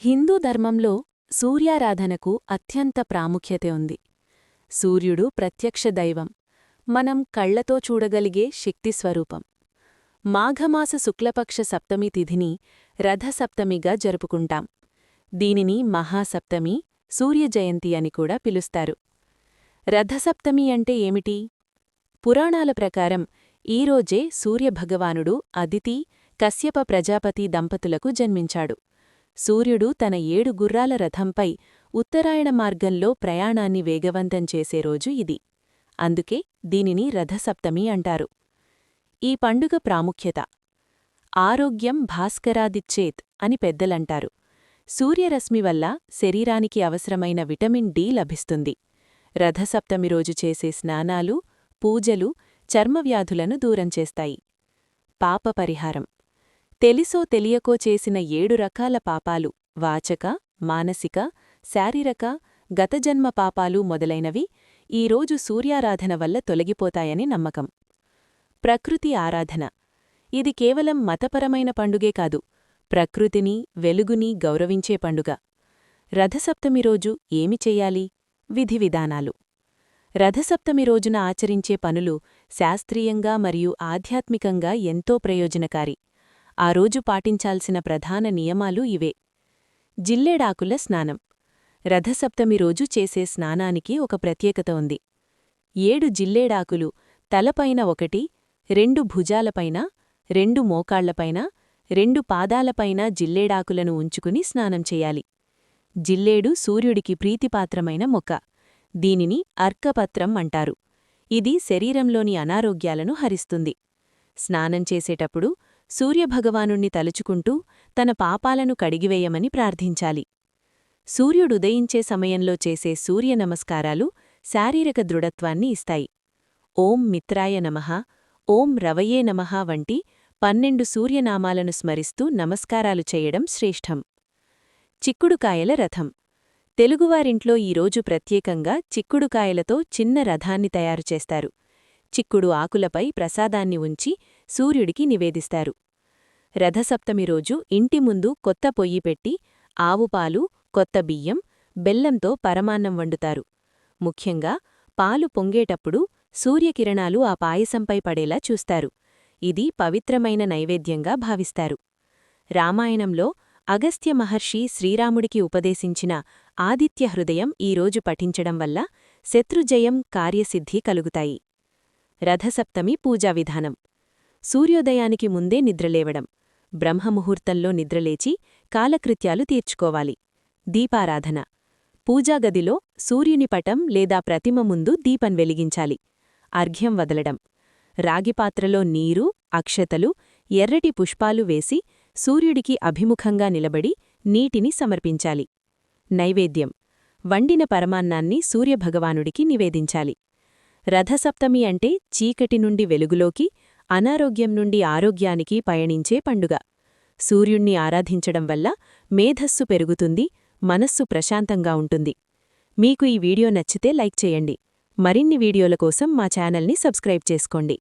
హిందూ ధర్మంలో సూర్యారాధనకు అత్యంత ప్రాముఖ్యత ఉంది. సూర్యుడు ప్రత్యక్ష దైవం. మనం కళ్ళతో చూడగలిగే శక్తిస్వరూపం మాఘమాస శుక్లపక్ష సప్తమి తిథిని రథసప్తమిగా జరుపుకుంటాం. దీనిని మహాసప్తమి సూర్యజయంతి అని కూడా పిలుస్తారు. రథసప్తమి అంటే ఏమిటి? పురాణాల ప్రకారం ఈరోజే సూర్యభగవానుడు అదితి కశ్యప ప్రజాపతి దంపతులకు జన్మించాడు. సూర్యుడు తన ఏడు గుర్రాల రథంపై ఉత్తరాయణ మార్గంలో ప్రయాణాన్ని వేగవంతం చేసే రోజు ఇది. అందుకే దీనిని రథసప్తమి అంటారు. ఈ పండుగ ప్రాముఖ్యత. ఆరోగ్యం భాస్కరాదిచ్చేత్ అని పెద్దలంటారు. సూర్యరశ్మి వల్ల శరీరానికి అవసరమైన విటమిన్ డి లభిస్తుంది. రథసప్తమి రోజు చేసే స్నానాలు పూజలు చర్మవ్యాధులను దూరం చేస్తాయి. పాప పరిహారం తెలిసో తెలియకో చేసిన ఏడు రకాల పాపాలు వాచక మానసిక శారీరక గతజన్మ పాపాలు మొదలైనవి ఈరోజు సూర్యారాధన వల్ల తొలగిపోతాయని నమ్మకం. ప్రకృతి ఆరాధన. ఇది కేవలం మతపరమైన పండుగే కాదు ప్రకృతిని వెలుగుని గౌరవించే పండుగ. రథసప్తమి రోజు ఏమి చెయ్యాలి విధి విధానాలు. రథసప్తమి రోజున ఆచరించే పనులు శాస్త్రీయంగా మరియు ఆధ్యాత్మికంగా ఎంతో ప్రయోజనకారి. ఆ రోజు పాటించాల్సిన ప్రధాన నియమాలు ఇవే. జిల్లేడాకుల స్నానం. రథసప్తమి రోజు చేసే స్నానానికి ఒక ప్రత్యేకత ఉంది. ఏడు జిల్లేడాకులు తలపైన ఒకటి రెండు భుజాలపైన రెండు మోకాళ్ళపైన రెండు పాదాలపైన జిల్లేడాకులను ఉంచుకుని స్నానం చేయాలి. జిల్లేడు సూర్యుడికి ప్రీతిపాత్రమైన మొక్క. దీనిని అర్కపత్రం అంటారు. ఇది శరీరంలోని అనారోగ్యాలను హరిస్తుంది. స్నానం చేసేటప్పుడు సూర్యభగవానుణ్ణి తలుచుకుంటూ తన పాపాలను కడిగివేయమని ప్రార్థించాలి. సూర్యుడుదయించే సమయంలో చేసే సూర్య నమస్కారాలు శారీరక దృఢత్వాన్ని ఇస్తాయి. ఓం మిత్రాయ నమః ఓం రవయే నమః వంటి పన్నెండు సూర్యనామాలను స్మరిస్తూ నమస్కారాలు చేయడం శ్రేష్టం. చిక్కుడుకాయల రథం. తెలుగువారింట్లో ఈరోజు ప్రత్యేకంగా చిక్కుడుకాయలతో చిన్న రథాన్ని తయారుచేస్తారు చిక్కుడు ఆకులపై ప్రసాదాన్ని ఉంచి సూర్యుడికి నివేదిస్తారు. రథసప్తమి రోజు ఇంటి ముందు కొత్త పొయ్యి పెట్టి ఆవుపాలు కొత్త బియ్యం బెల్లంతో పరమాన్నం వండుతారు. ముఖ్యంగా పాలు పొంగేటప్పుడు సూర్యకిరణాలు ఆ పాయసంపై పడేలా చూస్తారు. ఇది పవిత్రమైన నైవేద్యంగా భావిస్తారు. రామాయణంలో అగస్త్య మహర్షి శ్రీరాముడికి ఉపదేశించిన ఆదిత్య హృదయం ఈరోజు పఠించడం వల్ల శత్రుజయం కార్యసిద్ధి కలుగుతాయి. రథసప్తమి పూజా విధానం. సూర్యోదయానికి ముందే నిద్రలేవడం. బ్రహ్మముహూర్తంలో నిద్రలేచి కాలకృత్యాలు తీర్చుకోవాలి. దీపారాధన. పూజాగదిలో సూర్యుని పటం లేదా ప్రతిమ ముందు దీపం వెలిగించాలి. అర్ఘ్యం వదలడం. రాగిపాత్రలో నీరు అక్షతలు ఎర్రటి పుష్పాలు వేసి సూర్యుడికి అభిముఖంగా నిలబడి నీటిని సమర్పించాలి. నైవేద్యం. వండిన పరమాన్నాన్ని సూర్యభగవానుడికి నివేదించాలి. రథసప్తమి అంటే చీకటి నుండి వెలుగులోకి అనారోగ్యం నుండి ఆరోగ్యానికి పయనించే పండుగ. సూర్యుణ్ణి ఆరాధించడం వల్ల మేధస్సు పెరుగుతుంది మనస్సు ప్రశాంతంగా ఉంటుంది. మీకు ఈ వీడియో నచ్చితే లైక్ చేయండి. మరిన్ని వీడియోల కోసం మా ఛానల్ని సబ్స్క్రైబ్ చేసుకోండి.